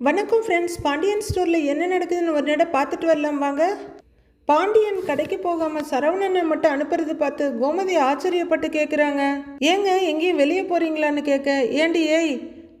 வணக்கம் ஃப்ரெண்ட்ஸ் பாண்டியன் ஸ்டோரில் என்ன நடக்குதுன்னு ஒரு நேரம் பார்த்துட்டு வரலாம் வாங்க. பாண்டியன் கடைக்கு போகாமல் சரவணனை மட்டும் அனுப்புறது பார்த்து கோமதி ஆச்சரியப்பட்டு கேட்குறாங்க ஏங்க எங்கேயும் வெளியே போகிறீங்களான்னு கேட்க ஏண்டி ஏய்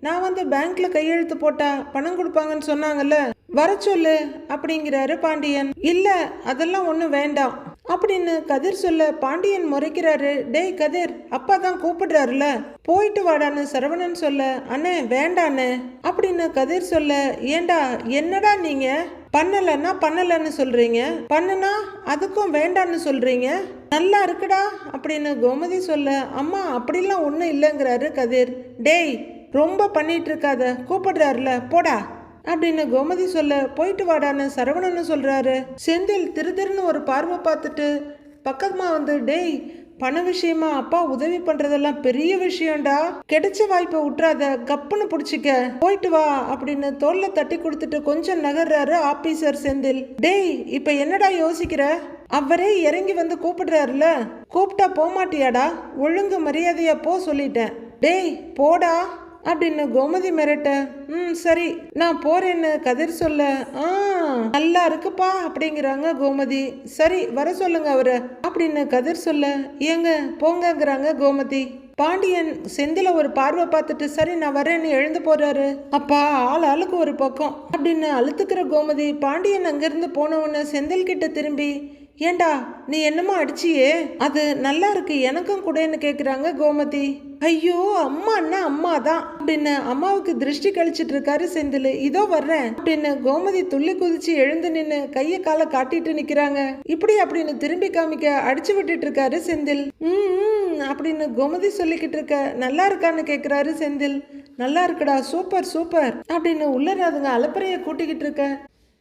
நான் வந்து பேங்க்ல கையெழுத்து போட்டா பணம் கொடுப்பாங்கன்னு சொன்னாங்கல்ல. வர சொல்லு அப்படிங்கிறாரு பாண்டியன். இல்லை அதெல்லாம் ஒன்றும் வேண்டாம். அப்படின்னு கதிர் சொல்ல பாண்டியன் முறைக்கிறாரு டேய் கதிர் அப்பா தான் கூப்பிடுறாருல போயிட்டு வாடான்னு சரவணன் சொல்ல அண்ணே வேண்டாண்ணே அப்படின்னு கதிர் சொல்ல ஏண்டா என்னடா நீங்க? பண்ணலன்னா பண்ணலன்னு சொல்றீங்க பண்ணுனா அதுக்கும் வேண்டான்னு சொல்றீங்க நல்லா இருக்குடா அப்படின்னு கோமதி சொல்ல அம்மா அப்படிலாம் ஒன்றும் இல்லைங்கிறாரு கதிர் டேய் ரொம்ப பண்ணிட்டு இருக்காத கூப்பிடுறாருல போடா. அப்படின்னு கோமதி சொல்ல போயிட்டு வாடான்னு சரவணன்னு சொல்கிறாரு செந்தில் திரு திருன்னு ஒரு பார்வை பார்த்துட்டு பக்கமாக வந்து டேய் பண விஷயமா அப்பா உதவி பண்றதெல்லாம் பெரிய விஷயம்டா. கிடைச்ச வாய்ப்பை விட்டுறாத கப்புன்னு பிடிச்சிக்க. போயிட்டு வா அப்படின்னு தோல்ல தட்டி கொடுத்துட்டு கொஞ்சம் நகர்றாரு ஆபீசர் செந்தில். டேய் இப்ப என்னடா யோசிக்கிற? அவரே இறங்கி வந்து கூப்பிடுறாருல. கூப்பிட்டா போமாட்டியாடா? ஒழுங்கு மரியாதையா போ சொல்லிட்டேன். டேய் போடா. அப்படின்னு கோமதி மிரட்ட ம் சரி நான் போறேன்னு கதிர் சொல்ல ஆ நல்லா இருக்குப்பா அப்படிங்கிறாங்க கோமதி. சரி வர சொல்லுங்க அவரு அப்படின்னு கதிர் சொல்ல ஏங்க போங்கங்கிறாங்க கோமதி. பாண்டியன் செந்தில ஒரு பார்வை பார்த்துட்டு சரி நான் வரேன்னு எழுந்து போறாரு. அப்பா ஆள் ஆளுக்கு ஒரு பக்கம் அப்படின்னு அழுத்துக்கிற கோமதி பாண்டியன் அங்கிருந்து போனவன செந்தில் கிட்ட திரும்பி ஏண்டா நீ என்னமோ அடிச்சியே? அது நல்லா இருக்கு எனக்கும் கூடன்னு கேட்குறாங்க கோமதி. ஐயோ அம்மா அண்ணா அம்மா தான். அப்படின்னு அம்மாவுக்கு திருஷ்டி கழிச்சிட்டு இருக்காரு செந்தில். இதோ வர்றேன் அப்படின்னு கோமதி துள்ளி குதிச்சு எழுந்து நின்று கைய காலை காட்டிட்டு நிக்கிறாங்க. இப்படி அப்படின்னு திரும்பி காமிக்க அடிச்சு விட்டுட்டு இருக்காரு செந்தில். ம் ம், அப்படின்னு கோமதி சொல்லிக்கிட்டு இருக்க நல்லா இருக்கான்னு கேட்குறாரு செந்தில். நல்லா இருக்குடா சூப்பர் சூப்பர் அப்படின்னு உள்ளராதுங்க அலப்பறைய கூட்டிக்கிட்டு இருக்க.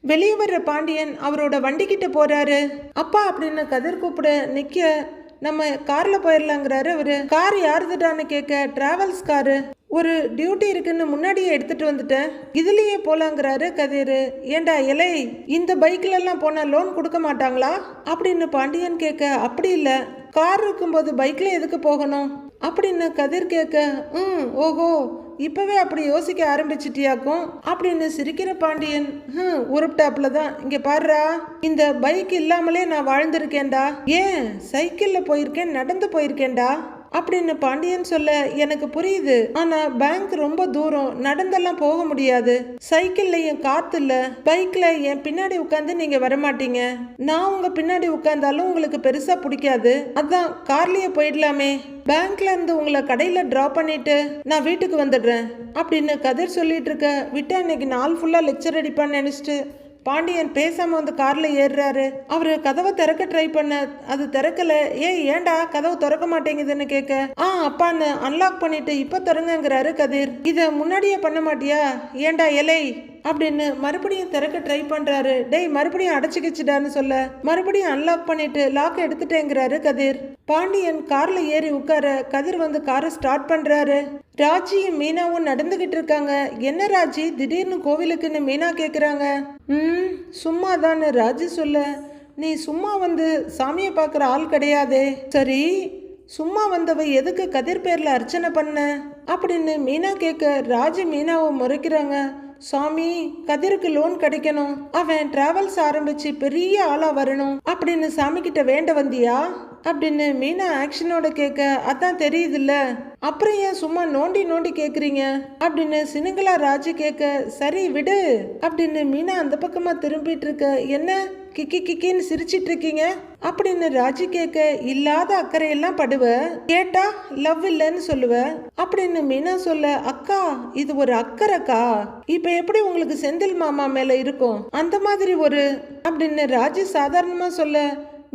வெளியே வர்ற பாண்டியன் அவரோட வண்டிக்கிட்ட போறாரு. அப்பா அப்படின்னு கதிர் கூப்பிட நிக்க நம்ம கார்ல போயிடலாங்கிறாரு அவரு. கார் யாருதுடான்னு கேட்க டிராவல்ஸ் காரு. ஒரு டியூட்டி இருக்குன்னு முன்னாடியே எடுத்துட்டு வந்துட்டேன். இதுலயே போலாங்கிறாரு கதிர். ஏண்டா இலை இந்த பைக்ல எல்லாம் போனா லோன் கொடுக்க மாட்டாங்களா? அப்படின்னு பாண்டியன் கேட்க அப்படி இல்ல. கார் இருக்கும்போது பைக்ல எதுக்கு போகணும்? அப்படின்னு கதிர் கேட்க ம் ஓஹோ. இப்பவே அப்படி யோசிக்க ஆரம்பிச்சிட்டியாக்கும்? அப்படின்னு சிரிக்கிற பாண்டியன் ஹம் உருப்டாப்ல தான். இங்க பாருடா இந்த பைக் இல்லாமலே நான் வாழ்ந்திருக்கேன்டா. ஏன் சைக்கிள்ல போயிருக்கேன் நடந்து போயிருக்கேன்டா? அப்படின்னு பாண்டியன் சொல்ல எனக்கு புரியுது. ஆனா பேங்க் ரொம்ப தூரம். நடந்தெல்லாம் போக முடியாது. சைக்கிள்லயும் காத்து இல்ல. பைக்ல என் பின்னாடி உட்காந்து நீங்க வரமாட்டீங்க. நான் உங்க பின்னாடி உட்காந்தாலும் உங்களுக்கு பெருசா பிடிக்காது. அதான் கார்லயே போயிடலாமே. பேங்க்ல இருந்து உங்களை கடையில டிராப் பண்ணிட்டு நான் வீட்டுக்கு வந்துடுறேன். அப்படின்னு கதிர் சொல்லிட்டு இருக்க விட்டா இன்னைக்கு நாள் ஃபுல்லா லெக்சர் அடிப்பான்னு நினைச்சிட்டு பாண்டியன் பேசாமல் வந்து காரில் ஏறுறாரு. அவர் கதவை திறக்க ட்ரை பண்ண அது திறக்கல. ஏய் ஏன்டா கதவு திறக்க மாட்டேங்குதுன்னு கேட்க ஆ அப்பான்னு அன்லாக் பண்ணிட்டு இப்போ திறங்கங்கிறாரு கதிர். இதை முன்னாடியே பண்ண மாட்டியா? ஏன்டா எலை? அப்படின்னு மறுபடியும் திறக்க ட்ரை பண்றாரு. டேய் மறுபடியும் அடைச்சிக்கிச்சுடான்னு சொல்ல. மறுபடியும் அன்லாக் பண்ணிட்டு லாக் எடுத்துட்டேங்கிறாரு கதிர். பாண்டியன் கார்ல ஏறி உட்கார கதிர் வந்து காரை ஸ்டார்ட் பண்றாரு. ராஜியும் மீனாவும் நடந்துகிட்டு இருக்காங்க. என்ன ராஜி? திடீர்னு கோவிலுக்குன்னு மீனா கேக்குறாங்க. ம் சும்மா ராஜி சொல்ல. நீ சும்மா வந்து சாமியை பார்க்குற ஆள் கிடையாதே. சரி சும்மா வந்தவ எதுக்கு கதிர் பேர்ல அர்ச்சனை பண்ண? அப்படின்னு மீனா கேட்க ராஜி மீனாவை முறைக்கிறாங்க. சாமி கதிருக்கு லோன் கிடைக்கணும். அவன் டிராவல்ஸ் ஆரம்பிச்சு பெரிய ஆளா வரணும். அப்படின்னு சாமி கிட்ட வேண்ட வந்தியா? அப்படின்னு மீனா ஆக்ஷனோட கேட்க அதான் தெரியுதுல்ல. அப்புறம் ஏன் சும்மா நோண்டி நோண்டி கேக்குறீங்க? அப்படின்னு சினுங்களா ராஜு கேட்க சரி விடு. அப்படின்னு மீனா அந்த பக்கமா திரும்பிட்டு இருக்க என்ன? கிக்கி கிக்கின்னு சிரிச்சிட்டு இருக்கீங்க அப்படின்னு ராஜி கேட்க இல்லாத அக்கறையெல்லாம் படுவ? கேட்டா லவ் இல்லைன்னு சொல்லுவ? அப்படின்னு மீனா சொல்ல அக்கா இது ஒரு அக்கறைக்கா? இப்ப எப்படி உங்களுக்கு செந்தில் மாமா மேல இருக்கும்? அந்த மாதிரி ஒரு அப்படின்னு ராஜி சாதாரணமா சொல்ல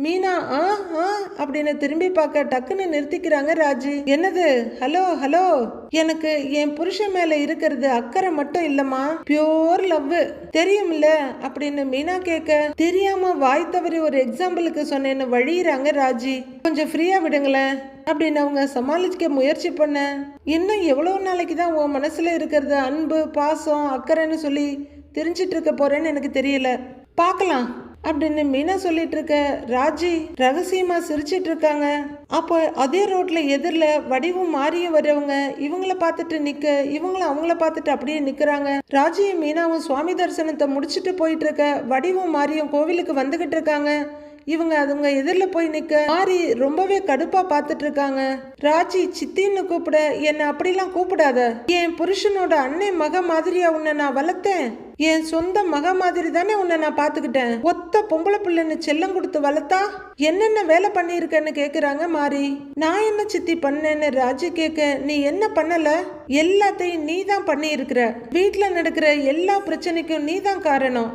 மீனா ஆ ஆ அப்படின்னு திரும்பி பார்க்க டக்குன்னு நிறுத்திக்கிறாங்க ராஜி. என்னது? Hello hello. எனக்கு என் புருஷன் மேல இருக்கிறது அக்கறை மட்டும் இல்லம்மா. பியோர் லவ் தெரியும்ல? அப்படின்னு மீனா கேட்க தெரியாம வாய் தவறி ஒரு எக்ஸாம்பிளுக்கு சொன்னேன்னு வழியிறாங்க ராஜி. கொஞ்சம் ஃப்ரீயா விடுங்களேன் அப்படின்னு அவங்க சமாளிக்க முயற்சி பண்ண. இன்னும் எவ்வளோ நாளைக்கு தான் உன் மனசுல இருக்கிறது அன்பு பாசம் அக்கறைன்னு சொல்லி தெரிஞ்சிட்டு இருக்க போறேன்னு எனக்கு தெரியல. பார்க்கலாம். அப்படின்னு மீனா சொல்லிட்டு இருக்க ராஜி ரகசியமா சிரிச்சிட்டு இருக்காங்க. அப்போ அதே ரோட்ல எதிரில் வடிவும் மாறியும் வரவங்க இவங்கள பார்த்துட்டு நிக்க இவங்களும் அவங்கள பார்த்துட்டு அப்படியே நிக்கிறாங்க. ராஜியும் மீனாவும் சுவாமி தரிசனத்தை முடிச்சுட்டு போயிட்டு இருக்க வடிவும் மாறியும் கோவிலுக்கு வந்துகிட்டு இருக்காங்க. இவங்க அதுங்க எதிரில் போய் நிற்க மாறி ரொம்பவே கடுப்பாக பார்த்துட்டு இருக்காங்க ராஜி சித்தின்னு கூப்பிட என்னை அப்படிலாம் கூப்பிடாத. என் புருஷனோட அன்னை மக மாதிரியா உன்னை நான் வளர்த்தேன். என் சொந்த மக மாதிரி தானே உன்னை நான் பார்த்துக்கிட்டேன் ஒத்த பொம்பளை பிள்ளைன்னு செல்லம் கொடுத்து வளர்த்தா என்னென்ன வேலை பண்ணியிருக்கேன்னு கேட்குறாங்க மாறி. நான் என்ன சித்தி பண்ணேன்னு ராஜி கேட்க நீ என்ன பண்ணல? எல்லாத்தையும் நீ தான் பண்ணியிருக்கிற. வீட்டில் நடக்கிற எல்லா பிரச்சனைக்கும் நீ தான் காரணம்.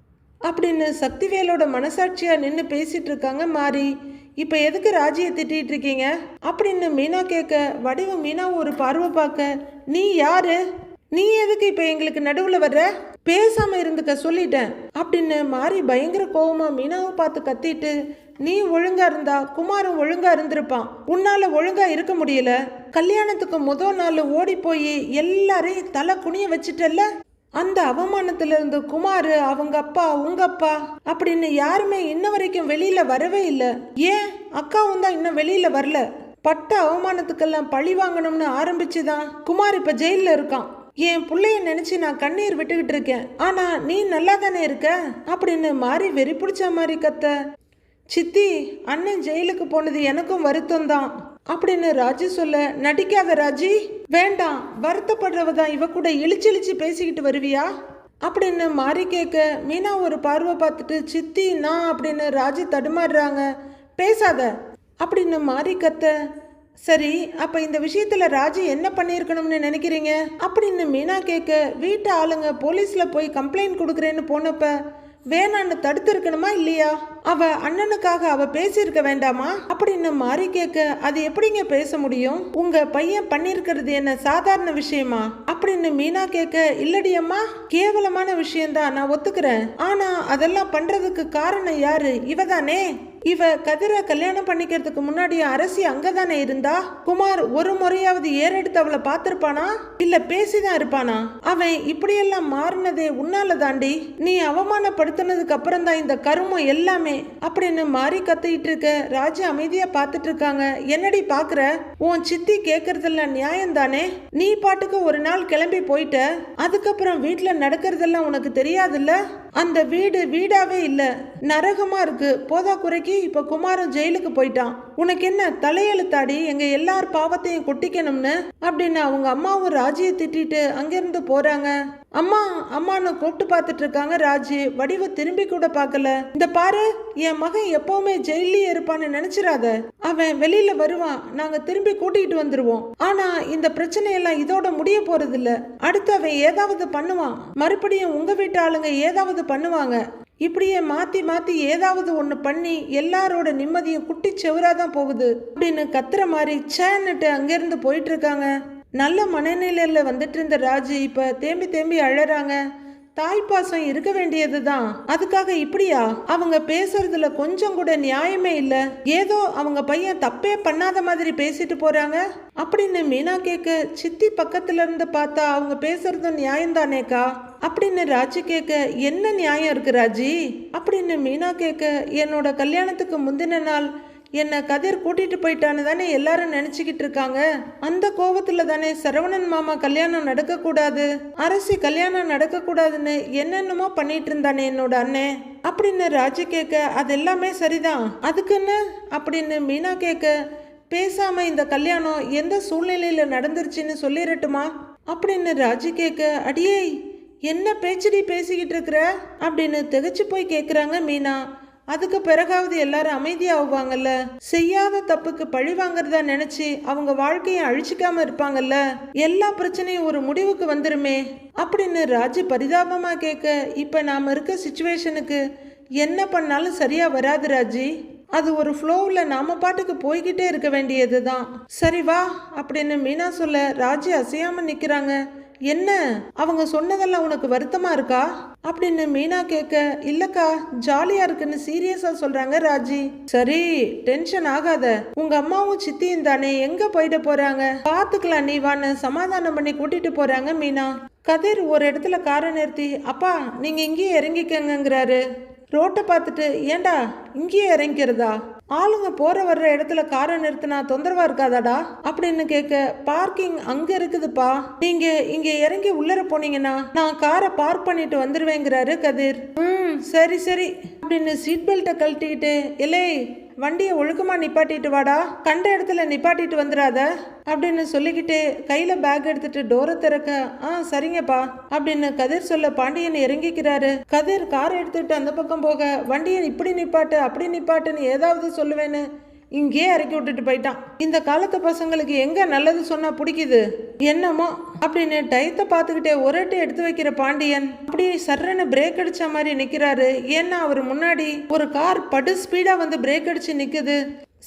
அப்படின்னு சக்திவேலோட மனசாட்சியா நின்று பேசிட்டு இருக்காங்க மாறி இப்போ எதுக்கு ராஜியை திட்டிட்டு இருக்கீங்க அப்படின்னு மீனா கேட்க வடிவ மீனா ஒரு பார்வை பார்க்க. நீ யாரு? நீ எதுக்கு இப்போ எங்களுக்கு நடுவில் வர்ற? பேசாம இருந்துக்க சொல்லிட்டேன். அப்படின்னு மாறி பயங்கர கோவமாக மீனாவை பார்த்து கத்திட்டு நீ ஒழுங்கா இருந்தா குமாரும் ஒழுங்கா இருந்திருப்பான். உன்னால ஒழுங்கா இருக்க முடியல. கல்யாணத்துக்கு முதல் நாள் ஓடி போய் எல்லாரையும் தலை குனிய வச்சிட்டல்ல? அந்த அவமானத்திலிருந்து குமார் அவங்க அப்பா உங்க அப்பா அப்படின்னு யாருமே இன்ன வரைக்கும் வெளியில வரவே இல்லை. ஏன்? அக்காவும் தான் இன்னும் வெளியில வரல. பட்ட அவமானத்துக்கெல்லாம் பழி வாங்கணும்னு ஆரம்பிச்சுதான் குமார் இப்ப ஜெயில இருக்கான். என் பிள்ளைய நினைச்சு நான் கண்ணீர் விட்டுக்கிட்டு இருக்கேன். ஆனா நீ நல்லா தானே இருக்க? அப்படின்னு மாறி வெறி பிடிச்ச மாதிரி கத்த சித்தி அண்ணன் ஜெயிலுக்கு போனது எனக்கும் வருத்தம் தான் அப்படின்னு ராஜி சொல்ல நடிக்காத ராஜி வேண்டாம் வருத்தப்படுறவ தான் இவ கூட இழிச்சு இழிச்சு பேசிக்கிட்டு வருவியா? அப்படின்னு மாறி கேட்க மீனா ஒரு பார்வை பார்த்துட்டு சித்தி நான் அப்படின்னு ராஜி தடுமாறுறாங்க. பேசாத அப்படின்னு மாறி கத்த சரி அப்ப இந்த விஷயத்துல ராஜி என்ன பண்ணியிருக்கணும்னு நினைக்கிறீங்க? அப்படின்னு மீனா கேட்க வீட்டு ஆளுங்க போலீஸ்ல போய் கம்ப்ளைண்ட் கொடுக்குறேன்னு போனப்ப வேணான்னு தடுத்துருக்கணுமா இல்லையா? அவ அண்ணனுக்காக அவ பேசியிருக்க வேண்டாமா? அப்படின்னு மாறி கேட்க அது எப்படிங்க பேச முடியும்? உங்க பையன் பண்ணிருக்கிறது என்ன சாதாரண விஷயமா? அப்படின்னு மீனா கேட்க இல்லடி அம்மா கேவலமான விஷயம்தான் நான் ஒத்துக்கிறேன். ஆனா அதெல்லாம் பண்றதுக்கு காரணம் யாரு? இவதானே? இவ கதிரை கல்யாணம் பண்ணிக்கிறதுக்கு முன்னாடி அரசி அங்கதானே இருந்தா? குமார் ஒரு முறையாவது ஏறெடுத்து அவளை பார்த்திருப்பானா? இல்ல பேசிதான் இருப்பானா? அவன் இப்படியெல்லாம் மாறினதே உன்னால தாண்டி நீ அவமானப்படுத்தினதுக்கு அப்புறம் தான் இந்த கருமம் எல்லாமே அப்படின்னு மாறி கத்திட்டு இருக்க ராஜா அமைதியா பார்த்துட்டு இருக்காங்க என்னடி பாக்குற உன் சித்தி கேக்குறதெல்லாம் நியாயம் தானே நீ பாட்டுக்கு ஒரு நாள் கிளம்பி போயிட்ட. அதுக்கப்புறம் வீட்டுல நடக்கிறதெல்லாம் உனக்கு தெரியாதுல்ல? அந்த வீடு வீடாவே இல்ல. நரகமா இருக்கு. போதா குறைக்கு இப்ப குமாரன் ஜெயிலுக்கு போயிட்டான். உனக்கு என்ன தலையெழுத்தாடி? எங்க எல்லார் பாவத்தையும் கொட்டிக்கணும்னு? அப்படின்னு அவங்க அம்மாவும் ராஜியை திட்டிட்டு அங்கிருந்து போறாங்க. அம்மா அம்மான்னு கூப்பிட்டு பார்த்துட்டு இருக்காங்க ராஜி. வடிவ திரும்பி கூட பார்க்கல. இந்த பாரு என் மகன் எப்பவுமே ஜெயிலே இருப்பான்னு நினைச்சிடாத அவன் வெளியில வருவான். நாங்க திரும்பி கூட்டிகிட்டு வந்துருவோம். ஆனா இந்த பிரச்சனையெல்லாம் இதோட முடிய போறது இல்ல அடுத்து அவன் ஏதாவது பண்ணுவான். மறுபடியும் உங்க வீட்டு ஆளுங்க ஏதாவது பண்ணுவாங்க. இப்படியே மாத்தி மாத்தி ஏதாவது ஒன்று பண்ணி எல்லாரோட நிம்மதியும் குட்டி செவராதான் போகுது. அப்படின்னு கத்துற மாதிரி சேன்னுட்டு அங்கேருந்து போயிட்டு இருக்காங்க நல்ல மனநிலையில வந்துட்டு இருந்த ராஜு இப்ப தேம்பி தேம்பி அழறாங்க. தாய்ப்பாசம் இருக்க வேண்டியதுதான். அதுக்காக இப்படியா? அவங்க பேசுறதுல கொஞ்சம் கூட நியாயமே இல்ல. ஏதோ அவங்க பையன் தப்பே பண்ணாத மாதிரி பேசிட்டு போறாங்க. அப்படின்னு மீனா கேக்கு சித்தி பக்கத்துல இருந்து பார்த்தா அவங்க பேசுறதும் நியாயம்தானேக்கா? அப்படின்னு ராஜி கேட்க என்ன நியாயம் இருக்கு ராஜி? அப்படின்னு மீனா கேட்க என்னோட கல்யாணத்துக்கு முந்தின நாள் என்னை கதிர் கூட்டிட்டு போயிட்டான்னு தானே எல்லாரும் நினைச்சுக்கிட்டு இருக்காங்க. அந்த கோவத்துல தானே சரவணன் மாமா கல்யாணம் நடக்கக்கூடாது அரசி கல்யாணம் நடக்கக்கூடாதுன்னு என்னென்னமோ பண்ணிட்டு இருந்தானே என்னோட அண்ணன் அப்படின்னு ராஜி கேட்க அது எல்லாமே சரிதான். அதுக்குன்னு அப்படின்னு மீனா கேட்க பேசாம இந்த கல்யாணம் எந்த சூழ்நிலையில நடந்துருச்சுன்னு சொல்லிடட்டுமா அப்படின்னு ராஜி கேட்க அடியே என்ன பேச்சடி பேசிக்கிட்டு இருக்கிற? அப்படின்னு திகச்சு போய் கேட்குறாங்க மீனா. அதுக்கு பிறகாவது எல்லாரும் அமைதியாகுவாங்கல்ல செய்யாத தப்புக்கு பழி வாங்குறதா நினைச்சு அவங்க வாழ்க்கையை அழிச்சிக்காம இருப்பாங்கல்ல? எல்லா பிரச்சனையும் ஒரு முடிவுக்கு வந்துருமே. அப்படின்னு ராஜு பரிதாபமா கேட்க இப்ப நாம இருக்க சுச்சுவேஷனுக்கு என்ன பண்ணாலும் சரியா வராது ராஜி. அது ஒரு ஃப்ளோவில் நாம பாட்டுக்கு போய்கிட்டே இருக்க வேண்டியது தான் சரி வா அப்படின்னு மீனா சொல்ல ராஜி அசையாமல் நிற்கிறாங்க என்ன? அவங்க சொன்னதெல்லாம் உனக்கு வருத்தமா இருக்கா? அப்படின்னு மீனா கேட்க இல்லக்கா ஜாலியா இருக்குன்னு சீரியஸா சொல்றாங்க ராஜி. சரி டென்ஷன் ஆகாத. உங்க அம்மாவும் சித்தியும் தானே எங்க போயிட போறாங்க? பாத்துக்கலாம் நீ வான்னு சமாதானம் பண்ணி கூட்டிட்டு போறாங்க மீனா. கதிர் ஒரு இடத்துல காரை நிறுத்தி அப்பா நீங்க இங்கேயே இறங்கிக்கங்கிறாரு ரோட்டை பார்த்துட்டு ஏண்டா இங்கேயே இறங்கிக்கிறதா? ஆளுங்க போற வர்ற இடத்துல காரை நிறுத்தினா தொந்தரவா இருக்காதாடா? அப்படின்னு கேட்க பார்க்கிங் அங்க இருக்குதுப்பா. நீங்க இங்க இறங்கி உள்ளர போனீங்கன்னா நான் காரை பார்க் பண்ணிட்டு வந்துருவேங்கிறாரு கதிர். ம் சரி சரி. அப்படின்னு சீட் பெல்ட்டை கழட்டிக்கிட்டு இல்லை வண்டியை ஒழுக்கமாக நிப்பாட்டிட்டு வாடா கண்ட இடத்துல நிப்பாட்டிட்டு வந்துடாத அப்படின்னு சொல்லிக்கிட்டு கையில் பேக் எடுத்துட்டு டோரை திறக்க ஆ சரிங்கப்பா அப்படின்னு கதிர் சொல்ல பாண்டியன் இறங்கிக்கிறாரு. கதிர் கார் எடுத்துட்டு அந்த பக்கம் போக வண்டியை இப்படி நிப்பாட்டு அப்படி நிப்பாட்டுன்னு ஏதாவது சொல்லுவேன்னு. இங்கேயே இறக்கி விட்டுட்டு போயிட்டான். இந்த காலத்து பசங்களுக்கு எங்க நல்லது சொன்னா பிடிக்குது? என்னமோ? அப்படின்னு டயத்தை பார்த்துக்கிட்டே ஒரேட்டு எடுத்து வைக்கிற பாண்டியன் அப்படி சர்றன்னு பிரேக் அடிச்ச மாதிரி நிக்கிறாரு. ஏன்னா அவர் முன்னாடி ஒரு கார் படு ஸ்பீடா வந்து பிரேக் அடிச்சு நிக்குது.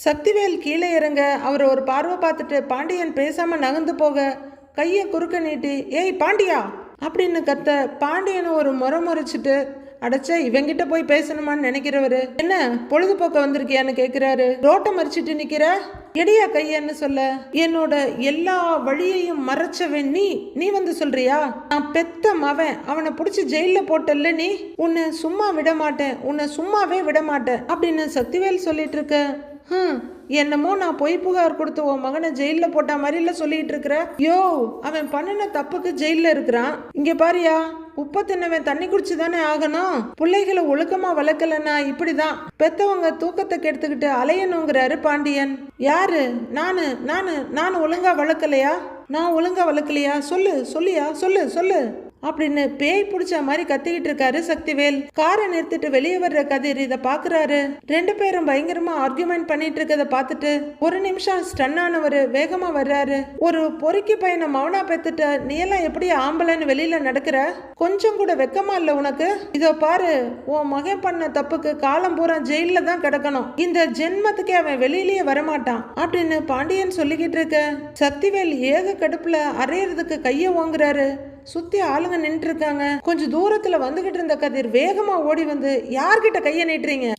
சக்திவேல் கீழே இறங்க அவர் ஒரு பார்வை பார்த்துட்டு பாண்டியன் பேசாம நகர்ந்து போக கையை குறுக்க நீட்டி ஏய் பாண்டியா! அப்படின்னு கத்த பாண்டியனை ஒரு முறை முறைச்சிட்டு அடைச்ச இவங்கிட்ட போய் பேசணுமான்னு நினைக்கிறவரு. என்ன பொழுதுபோக்க வந்திருக்கியான்னு கேக்குறாரு. ரோட்டை மறிச்சிட்டு நிக்கிற? எடியா கையன்னு சொல்ல. என்னோட எல்லா வழியையும் மறைச்சவன் நீ நீ வந்து சொல்றியா? நான் பெத்த மவன் அவனை பிடிச்சி ஜெயில போட்டல்ல நீ? உன்னை சும்மா விட மாட்டேன் உன்னை சும்மாவே விட மாட்டேன் அப்படின்னு சக்திவேல் சொல்லிட்டு இருக்க. ஹம், என்னமோ நான் பொய் புகார் கொடுத்து உன் மகனை ஜெயிலில் போட்ட மாதிரில சொல்லிட்டு இருக்கிற யோ அவன் பண்ணின தப்புக்கு ஜெயிலில் இருக்கிறான். இங்கே பாரியா உப்பை தின்னவன் தண்ணி குடிச்சு தானே ஆகணும்? பிள்ளைகளை ஒழுக்கமா வளர்க்கலன்னா இப்படிதான். பெத்தவங்க தூக்கத்தை கெடுத்துக்கிட்டு அலையணுங்கிறாரு பாண்டியன். யாரு? நானு நானு நான் ஒழுங்கா வளர்க்கலையா? நான் ஒழுங்கா வளர்க்கலையா? சொல்லு சொல்லியா? சொல்லு சொல்லு. அப்படின்னு பேய் பிடிச்ச மாதிரி கத்திக்கிட்டு இருக்காரு சக்திவேல். காரை நிறுத்திட்டு வெளியே வர்ற கதிர் இதை பாக்குறாரு. ரெண்டு பேரும் பயங்கரமா ஆர்குமெண்ட் பண்ணிட்டு இருக்கத பார்த்துட்டு ஒரு நிமிஷம் ஸ்டன் ஆனவர் வேகமா வர்றாரு. ஒரு பொறுக்கி பையனை மௌனா பெத்துட்ட நீ எல்லாம் எப்படி ஆம்பளைன்னு வெளியில நடக்கிற? கொஞ்சம் கூட வெக்கமா இல்ல உனக்கு? இதோ பாரு உன் மகன் பண்ண தப்புக்கு காலம் பூரா ஜெயில தான் கிடக்கணும். இந்த ஜென்மத்துக்கே அவன் வெளியிலேயே வரமாட்டான் அப்படின்னு பாண்டியன் சொல்லிக்கிட்டு இருக்க. சக்திவேல் ஏக கடுப்புல அரையிறதுக்கு கைய ஓங்குறாரு. சுத்தி ஆளுங்க நின்று இருக்காங்க கொஞ்சம் தூரத்துல வந்துகிட்டு இருந்த கதிர் வேகமா ஓடி வந்து யார்கிட்ட கையை நீட்டுறீங்க?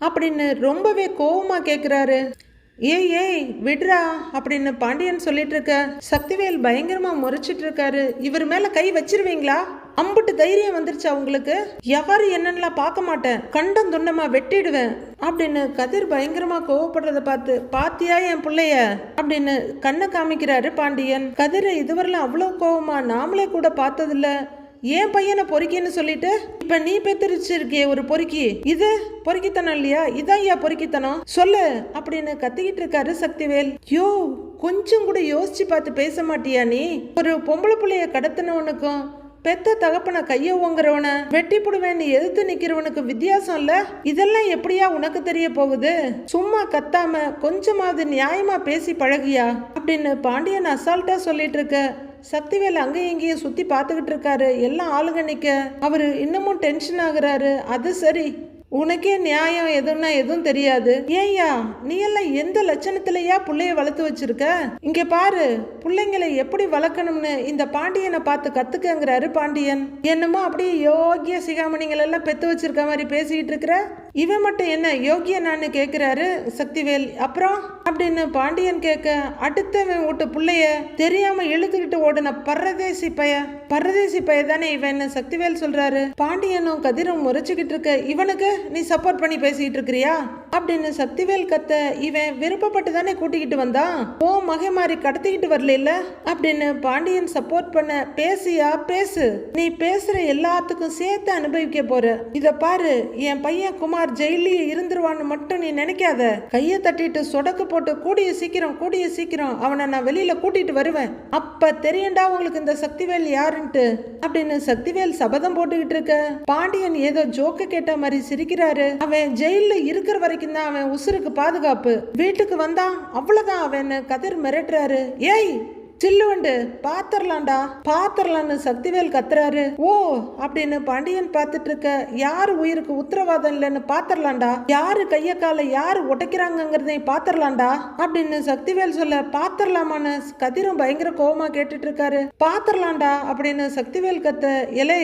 அப்படின்னு ரொம்பவே கோவமா கேக்குறாரு. ஏய் ஏய் விடுறா அப்படின்னு பாண்டியன் சொல்லிட்டு இருக்க சக்திவேல் பயங்கரமா முறைச்சிட்டு இருக்காரு இவர் மேல கை வச்சிருவீங்களா? அம்புட்டு தைரியம் வந்துருச்சா உங்களுக்கு? யாரு என்னன்னா பார்க்க மாட்டேன். கண்டம் துண்டமா வெட்டிடுவேன். அப்படின்னு கதிர் பயங்கரமா கோவப்படுறத பார்த்து பாத்தியா என் பிள்ளைய? அப்படின்னு கண்ணை காமிக்கிறாரு பாண்டியன். கதிரை இதுவரையிலும் அவ்வளோ கோவமா நாமளே கூட பார்த்ததில்ல. ஏன் பையனை பொறுக்கின்னு சொல்லிட்டு? இப்ப நீ பெத்திருச்சிருக்கிய ஒரு பொறுக்கி. இது பொறுக்கித்தனம் இல்லையா? இதான் ஐயா பொறுக்கித்தனம்? சொல்லு அப்படின்னு கத்திக்கிட்டு இருக்காரு சக்திவேல். யோ கொஞ்சம் கூட யோசிச்சு பார்த்து பேச மாட்டியா நீ? ஒரு பொம்பளை புள்ளைய கடத்தினவனுக்கும் பெத்த தகப்பனை கைய ஓங்குறவன வெட்டி புடுவேன்னு எதிர்த்து நிக்கிறவனுக்கு வித்தியாசம் இல்ல? இதெல்லாம் எப்படியா உனக்கு தெரிய போகுது? சும்மா கத்தாம கொஞ்சமாவது நியாயமா பேசி பழகியா? அப்படின்னு பாண்டியன் அசால்ட்டா சொல்லிட்டு இருக்க சக்திவேல் அங்கேயும் இங்கேயும் சுற்றி பார்த்துக்கிட்டு இருக்காரு. எல்லாம் ஆளுங்க நிற்க அவர் இன்னமும் டென்ஷன் ஆகுறாரு. அது சரி. உனக்கே நியாயம் எதுன்னா எதுவும் தெரியாது. ஏய்யா நீ எல்லாம் எந்த லட்சணத்திலயா பிள்ளைய வளர்த்து வச்சிருக்க? இங்க பாரு பிள்ளைங்களை எப்படி வளர்க்கணும்னு இந்த பாண்டியனை பார்த்து கத்துக்கங்கிறாரு பாண்டியன். என்னமோ அப்படியே யோகிய சிகாமணிகள் எல்லாம் பெத்து வச்சிருக்க மாதிரி பேசிக்கிட்டு இருக்கிற? இவன் மட்டும் என்ன யோகியனான்னு கேட்குறாரு சக்திவேல். அப்புறம் அப்படின்னு பாண்டியன் கேட்க அடுத்தவன் வீட்டு பிள்ளைய தெரியாம இழுத்துக்கிட்டு ஓடுன பரதேசி பைய பரதேசி பைய தானே இவன் சக்திவேல் சொல்றாரு. பாண்டியனும் கதிரும் முறைச்சுக்கிட்டு இருக்க இவனுக்கு நீ சப்போர்ட் பண்ணி பேசிக்கிட்டு இருக்கிறியா? அப்படின்னு சக்திவேல் கத்த இவன் விருப்பப்பட்டு தானே கூட்டிக்கிட்டு வந்தான்? ஓ மகை மாதிரி கடத்திக்கிட்டு வரல இல்ல அப்படின்னு பாண்டியன் சப்போர்ட் பண்ண பேசியா பேசு. நீ பேசுற எல்லாத்துக்கும் சேர்த்து அனுபவிக்க போற. இத பாரு என் பையன் குமார் ஜெயிலியே இருந்துருவான்னு மட்டும் நீ நினைக்காத. கையை தட்டிட்டு சொடக்கு போட்டு கூடிய சீக்கிரம் கூடிய சீக்கிரம் அவனை நான் வெளியில கூட்டிட்டு வருவேன். அப்ப தெரியும்டா உங்களுக்கு இந்த சக்திவேல் யாருன்ட்டு? அப்படின்னு சக்திவேல் சபதம் போட்டுக்கிட்டு இருக்க. பாண்டியன் ஏதோ ஜோக்க கேட்ட மாதிரி சிரிக்கிறாரு. அவன் ஜெயில இருக்கிற வரைக்கும் தான் அவன் உசுருக்கு பாதுகாப்பு. வீட்டுக்கு வந்தான். அவ்வளவுதான் அவன் கதிர் மிரட்டுறாரு. ஏய் சில்லுவண்டு பாத்திரலாம்டா பாத்திரலான்னு சக்திவேல் கத்துறாரு. ஓ அப்படின்னு பாண்டியன் பார்த்துட்டு இருக்க யாரு உயிருக்கு உத்தரவாதம் இல்லைன்னு பாத்திரலாம்டா? யாரு கைய காலை யாரு உடைக்கிறாங்கங்கிறதையும் பாத்திரலாம்டா? அப்படின்னு சக்திவேல் சொல்ல பாத்திரலாமான்னு கதிரும் பயங்கர கோபமா கேட்டுட்டு இருக்காரு பாத்திரலாம்டா அப்படின்னு சக்திவேல் கத்த இலை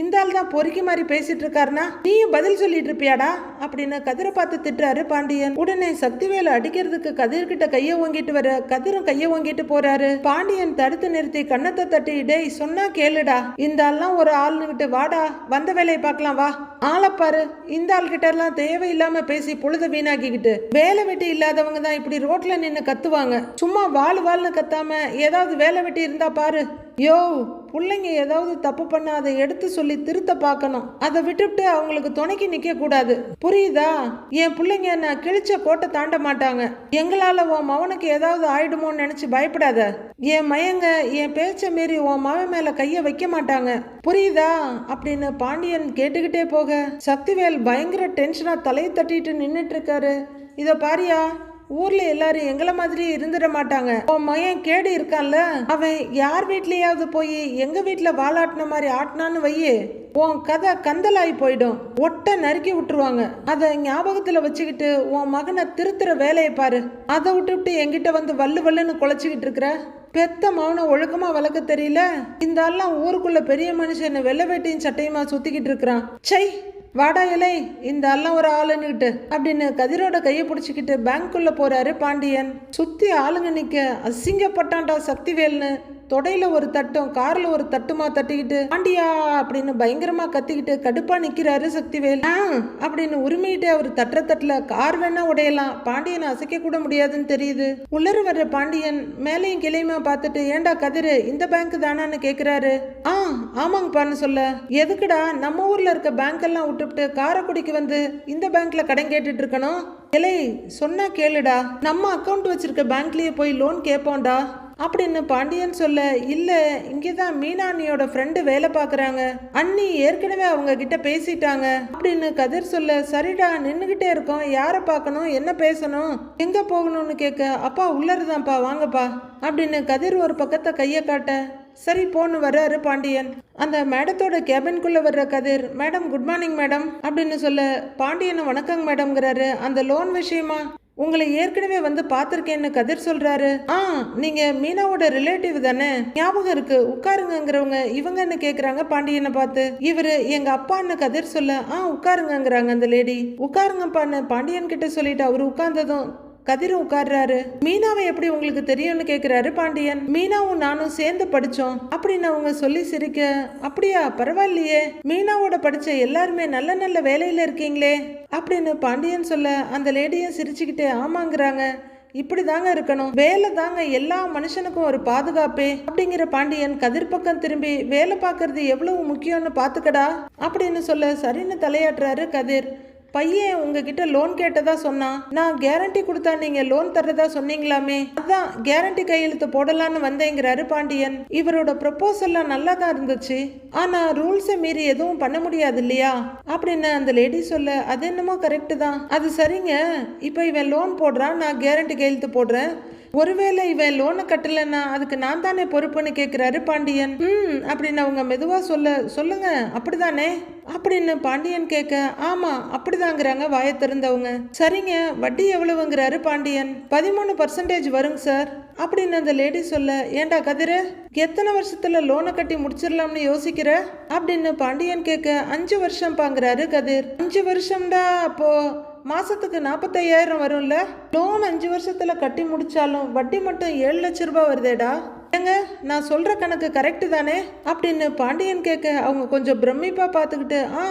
இந்த ஆள் தான் பொறுக்கி மாதிரி பேசிட்டு இருக்காருனா நீயும் பதில் சொல்லிட்டு இருப்பியாடா அப்படின்னு கதிரை பார்த்து திட்டுறாரு பாண்டியன். உடனே சக்திவேலு அடிக்கிறதுக்கு கதிர்கிட்ட கையை ஓங்கிட்டு வர கதிரும் கையை ஓங்கிட்டு போறாரு. பாண்டியன் தடுத்து நிறுத்தி கண்ணத்தை தட்டி டேய் சொன்னா கேளுடா. இந்த ஆள்லாம் ஒரு ஆள்னுகிட்டு வாடா. வந்த வேலையை பார்க்கலாம் வா. ஆளப்பாரு இந்த ஆள் கிட்ட எல்லாம் தேவையில்லாம பேசி பொழுத வீணாக்கிக்கிட்டு வேலை வெட்டி இல்லாதவங்க தான் இப்படி ரோட்ல நின்று கத்துவாங்க. சும்மா வாழ் வாழ்னு கத்தாம ஏதாவது வேலை வெட்டி இருந்தா பாரு. யோ பிள்ளைங்க ஏதாவது தப்பு பண்ணா அதை எடுத்து சொல்லி திருத்த பார்க்கணும். அதை விட்டுவிட்டு அவங்களுக்கு துணைக்கு நிற்க கூடாது. புரியுதா? என் பிள்ளைங்க நான் கிழிச்ச கோட்டை தாண்ட மாட்டாங்க. எங்களால உன் மவனுக்கு ஏதாவது ஆயிடுமோன்னு நினைச்சு பயப்படாத. என் மயங்க என் பேச்ச மீறி உன் மவன் மேல கைய வைக்க மாட்டாங்க. புரியுதா? அப்படின்னு பாண்டியன் கேட்டுக்கிட்டே போக சக்திவேல் பயங்கர டென்ஷனா தலையை தட்டிட்டு நின்றுட்டு இருக்காரு. இதை பாரியா? ஊர்ல எல்லாரும் எங்களை மாதிரி இருந்துட மாட்டாங்க. உன் மயன் கேடு இருக்கான்ல அவன் யார் வீட்லயாவது போய் எங்க வீட்டுல வாலாட்டின மாதிரி ஆட்டினான்னு வையே. உன் கதை கந்தலாகி போயிடும். ஒட்ட நறுக்கி விட்டுருவாங்க. அதை ஞாபகத்துல வச்சுக்கிட்டு உன் மகனை திருத்துற வேலையை பாரு. அதை விட்டுவிட்டு என்கிட்ட வந்து வல்லு வல்லுன்னு குலைச்சிக்கிட்டு இருக்கிற? பெத்த மௌன ஒழுக்கமா வளர்க்க தெரியல? இந்த ஆள்லாம் ஊருக்குள்ள பெரிய மனுஷன் வெள்ளை வேட்டியும் சட்டையுமா சுத்திக்கிட்டு இருக்கிறான். சை வாடா இலை இந்த எல்லாம் ஒரு ஆளுன்னுக்கிட்டு அப்படின்னு கதிரோட கையை பிடிச்சிக்கிட்டு பேங்க்குள்ளே போறாரு பாண்டியன். சுத்தி ஆளுங்க நிற்க அசிங்கப்பட்டான்டா சக்திவேல்னு. தொடையில ஒரு தட்டும் கார்ல ஒரு தட்டுமா தட்டிக்கிட்டு பாண்டியா அப்படின்னு பயங்கரமா கத்திக்கிட்டு கடுப்பா நிக்கிறாரு சக்திவேல். ஆ அப்படின்னு உரிமையிட்டு அவர் தட்டுற தட்டுல கார் வேணா உடையலாம். பாண்டியனை அசைக்க கூட முடியாதுன்னு தெரியுது. உள்ளர வர்ற பாண்டியன் மேலையும் கிளையுமா பார்த்துட்டு ஏண்டா கதிரு இந்த பேங்க் தானான்னு கேக்குறாரு. ஆ ஆமாங்கப்பான்னு சொல்ல. எதுக்குடா நம்ம ஊர்ல இருக்க பேங்க் எல்லாம் விட்டுவிட்டு காரைக்குடிக்கு வந்து இந்த பேங்க்ல கடன் கேட்டுட்டு இருக்கணும் இலை சொன்னா கேளுடா. நம்ம அக்கவுண்ட் வச்சிருக்க பேங்க்லயே போய் லோன் கேட்போம்டா அப்படின்னு பாண்டியன் சொல்ல இல்லை இங்கதான் மீனா அண்ணியோட ஃப்ரெண்டு வேலை பார்க்குறாங்க. அண்ணி ஏற்கனவே அவங்க கிட்ட பேசிட்டாங்க. அப்படின்னு கதிர் சொல்ல சரிடா நின்றுக்கிட்டே இருக்கோம். யாரை பார்க்கணும்? என்ன பேசணும்? எங்கே போகணும்னு கேட்க அப்பா உள்ளருதான்ப்பா வாங்கப்பா. அப்படின்னு கதிர் ஒரு பக்கத்தை கையை காட்ட சரி போன்னு வர்றாரு பாண்டியன். அந்த மேடத்தோட கேபின்குள்ளே வர்ற Kathir madam good morning madam. அப்படின்னு சொல்ல பாண்டியனை வணக்கங்க மேடம்ங்கிறாரு. அந்த லோன் விஷயமா? உங்களை ஏற்கனவே வந்து பார்த்துருக்கேன்னு கதிர் சொல்கிறாரு ஆ நீங்கள் மீனாவோட ரிலேட்டிவ் தானே? ஞாபகம் இருக்கு. உட்காருங்கங்கிறவங்க இவங்கன்னு கேட்குறாங்க பாண்டியனை பார்த்து. இவரு எங்கள் அப்பான்னு கதிர் சொல்ல ஆ உட்காருங்கங்கிறாங்க அந்த லேடி உட்காருங்கப்பான்னு பாண்டியன் கிட்ட சொல்லிட்டு அவர் உட்கார்ந்ததும் கதிரும் உட்கார்றாரு. மீனாவை எப்படி உங்களுக்கு தெரியும்னு கேக்குறாரு பாண்டியன். மீனாவும் நானும் சேர்ந்து படிச்சோம். அப்படின்னு அவங்க சொல்லி சிரிக்க அப்படியா பரவாயில்லையே. மீனாவோட படிச்ச எல்லாருமே நல்ல நல்ல வேலையில இருக்கீங்களே. அப்படின்னு பாண்டியன் சொல்ல அந்த லேடியும் சிரிச்சுக்கிட்டே ஆமாங்கிறாங்க. இப்படி தாங்க இருக்கணும். வேலை தாங்க எல்லா மனுஷனுக்கும் ஒரு பாதுகாப்பே. அப்படிங்கிற பாண்டியன் கதிர் பக்கம் திரும்பி வேலை பார்க்கறது எவ்வளவு முக்கியம்னு பாத்துக்கடா அப்படின்னு சொல்ல சரின்னு தலையாட்டுறாரு கதிர். பையன் உங்ககிட்ட லோன் கேட்டதா சொன்னான் நான் கேரண்டி கொடுத்தா நீங்க லோன் தர்றதா சொன்னீங்களாமே? அதான் கேரண்டி கையெழுத்து போடலான்னு வந்தேங்கிறாரு பாண்டியன். இவரோட ப்ரப்போசல்லாம் நல்லா தான் இருந்துச்சு. ஆனா ரூல்ஸை மீறி எதுவும் பண்ண முடியாது இல்லையா? அப்படின்னு அந்த லேடி சொல்ல அது என்னமோ கரெக்டு தான். அது சரிங்க. இப்போ இவன் லோன் போடுறான் நான் கேரண்டி கையெழுத்து போடுறேன். ஒருவேளை இவன் லோனை கட்டலைன்னா அதுக்கு நான் தானே பொறுப்புன்னு கேட்குறாரு பாண்டியன். ம் அப்படின்னு அவங்க மெதுவாக சொல்ல சொல்லுங்க அப்படிதானே? அப்படின்னு பாண்டியன் கேட்க ஆமா அப்படிதாங்கிறாங்க வாயை திறந்தவங்க. சரிங்க வட்டி எவ்வளவுங்கிறாரு பாண்டியன்? பதிமூணு பர்சன்டேஜ் வருங்க சார் அப்படின்னு அந்த லேடி சொல்ல ஏண்டா கதிரு எத்தனை வருஷத்துல லோனை கட்டி முடிச்சிடலாம்னு யோசிக்கிற? அப்படின்னு பாண்டியன் கேட்க அஞ்சு வருஷம் பாங்கிறாரு கதிர். அஞ்சு வருஷம்டா அப்போ மாதத்துக்கு நாற்பத்தையாயிரம் வரும்ல? லோன் அஞ்சு வருஷத்தில் கட்டி முடித்தாலும் வட்டி மட்டும் ஏழு லட்ச ரூபாய் வருதேடா. ஏங்க நான் சொல்கிற கணக்கு கரெக்டு தானே? அப்படின்னு பாண்டியன் கேட்க அவங்க கொஞ்சம் பிரமிப்பாக பார்த்துக்கிட்டு ஆ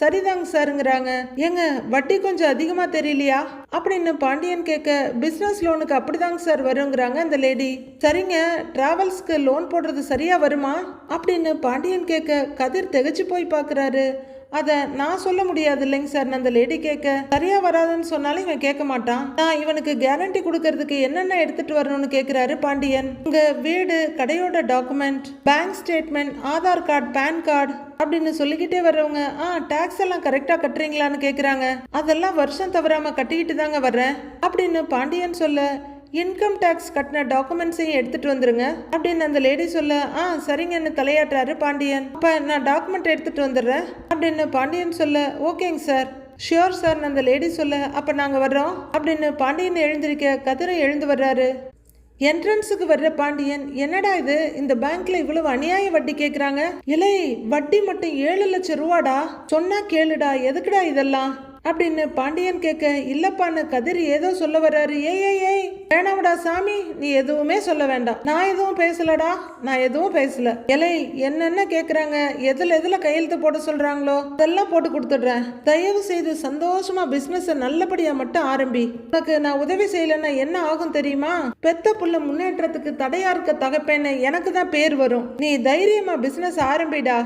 சரிதாங்க சாருங்கிறாங்க. ஏங்க வட்டி கொஞ்சம் அதிகமாக தெரியலையா? அப்படின்னு பாண்டியன் கேட்க பிஸ்னஸ் லோனுக்கு அப்படிதாங்க சார் வருங்கிறாங்க அந்த லேடி. சரிங்க டிராவல்ஸ்க்கு லோன் போடுறது சரியா வருமா? அப்படின்னு பாண்டியன் கேட்க கதிர் திகைச்சு போய் பார்க்குறாரு. அதை நான் சொல்ல முடியாது இல்லைங்க சார். நான் அந்த லேடி கேட்க சரியா வராதுன்னு சொன்னாலும் இவன் கேட்க மாட்டான். நான் இவனுக்கு கேரண்டி கொடுக்கறதுக்கு என்னென்ன எடுத்துட்டு வரணும்னு கேட்கிறாரு பாண்டியன். உங்க வீடு கடையோட document bank statement Aadhaar card PAN card அப்படின்னு சொல்லிக்கிட்டே வர்றவங்க ஆ டாக்ஸ் எல்லாம் கரெக்டா கட்டுறீங்களான்னு கேக்குறாங்க. அதெல்லாம் வருஷம் தவறாம கட்டிக்கிட்டு தாங்க வர்றேன். அப்படின்னு பாண்டியன் சொல்ல இன்கம் டேக்ஸ் கட்டின டாக்குமெண்ட்ஸையும் எடுத்துட்டு வந்துருங்க. அப்படின்னு அந்த லேடி சொல்ல ஆ சரிங்கன்னு தலையாட்டுறாரு பாண்டியன். அப்ப நான் டாக்குமெண்ட் எடுத்துட்டு வந்துடுறேன் அப்படின்னு பாண்டியன் சொல்ல ஓகேங்க சார். ஷியோர் சார் அந்த லேடி சொல்ல அப்ப நாங்க வர்றோம் அப்படின்னு பாண்டியன் எழுந்திருக்க கதிரை எழுந்து வர்றாரு. என்ட்ரன்ஸுக்கு வர்ற பாண்டியன் என்னடா இது? இந்த பேங்க்ல இவ்வளவு அநியாய வட்டி கேக்குறாங்க? இலை வட்டி மட்டும் ஏழு லட்சம் ரூபாடா? சொன்னா கேளுடா எதுக்குடா இதெல்லாம்? அப்படின்னு பாண்டியன் கேட்க இல்லப்பான்னு கதிர் ஏதோ சொல்ல வர்றாரு. ஏய் ஏய் ஏய் வேணாம்டா சாமி. நீ எதுவுமே சொல்ல வேண்டாம். நான் எதுவும் பேசலடா. நான் எதுவும் பேசல. இலை என்னென்ன கேக்குறாங்க? எதுல எதுல கையெழுத்து போட சொல்றாங்களோ அதெல்லாம் போட்டு கொடுத்துடுறேன். தயவு செய்து சந்தோஷமா பிசினஸ் நல்லபடியா மட்டும் ஆரம்பி. உனக்கு நான் உதவி செய்யலைன்னா என்ன ஆகும் தெரியுமா? பெத்த புள்ள முன்னேற்றத்துக்கு தடையா இருக்க தகப்பேன்னு எனக்கு தான் பேர் வரும். நீ தைரியமா பிசினஸ் ஆரம்பிடா.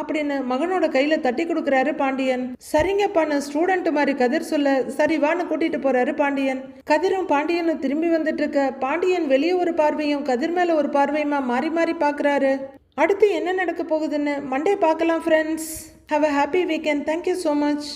அப்படின்னு மகனோட கையில தட்டி கொடுக்கறாரு பாண்டியன். சரிங்கப்பான்னு ஸ்டூடெண்ட் மாதிரி கதிர் சொல்ல சரிவான்னு கூட்டிட்டு போறாரு பாண்டியன். கதிரும் பாண்டியனும் திரும்பி வந்துட்டு இருக்க பாண்டியன் வெளியே ஒரு பார்வையும் கதிர் மேல ஒரு பார்வையுமா மாறி மாறி பாக்குறாரு. அடுத்து என்ன நடக்க போகுதுன்னு மண்டே பார்க்கலாம் friends have a happy weekend thank you so much